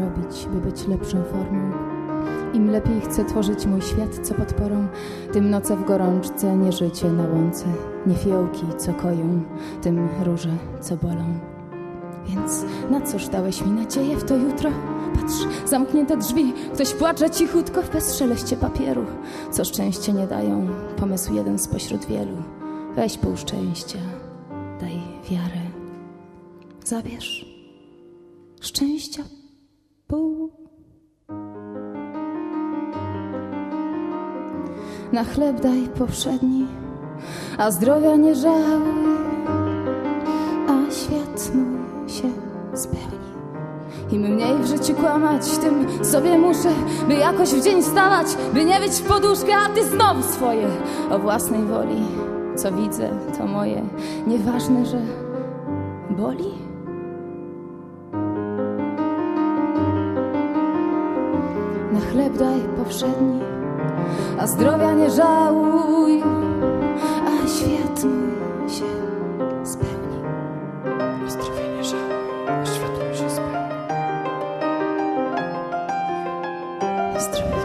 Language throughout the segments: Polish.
zrobić, by być lepszą formą. Im lepiej chcę tworzyć mój świat, co podporą, tym noce w gorączce, nie życie na łące, nie fiołki, co koją, tym róże, co bolą. Więc na cóż dałeś mi nadzieję w to jutro? Patrz, zamknięte drzwi, ktoś płacze cichutko w bezszeleście papieru. Co szczęście nie dają, pomysł jeden spośród wielu. Weź pół szczęścia, daj wiarę. Zabierz szczęścia pół. Na chleb daj powszedni, a zdrowia nie żałuj, a świat mój się spełni. Im mniej w życiu kłamać, tym sobie muszę, by jakoś w dzień wstawać, by nie być w poduszkę, a ty znowu swoje o własnej woli. Co widzę, to moje, nieważne, że boli. Chleb daj powszedni, a zdrowia nie żałuj, a świat się spełni. Zdrowie nie żałuj, a światło się spełni. Zdrowie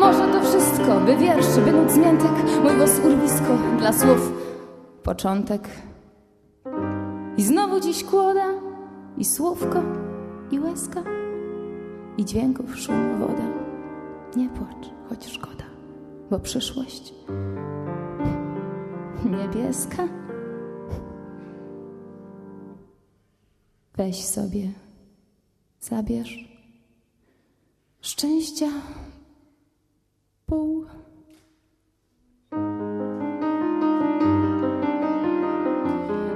Może to wszystko, by wiersz, by nut zmiętek, mój głos urwisko dla słów początek. I znowu dziś kłoda, i słówko, i łezka, i dźwięków szum woda. Nie płacz, choć szkoda, bo przyszłość niebieska. Weź sobie, zabierz szczęścia pół.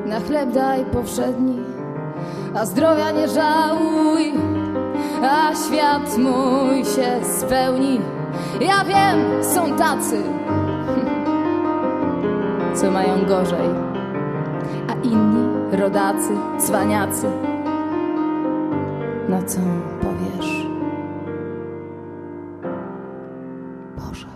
Na chleb daj powszedni, a zdrowia nie żałuj, a świat mój się spełni. Ja wiem, są tacy, co mają gorzej, a inni rodacy, cwaniacy. No co powiesz? 不好说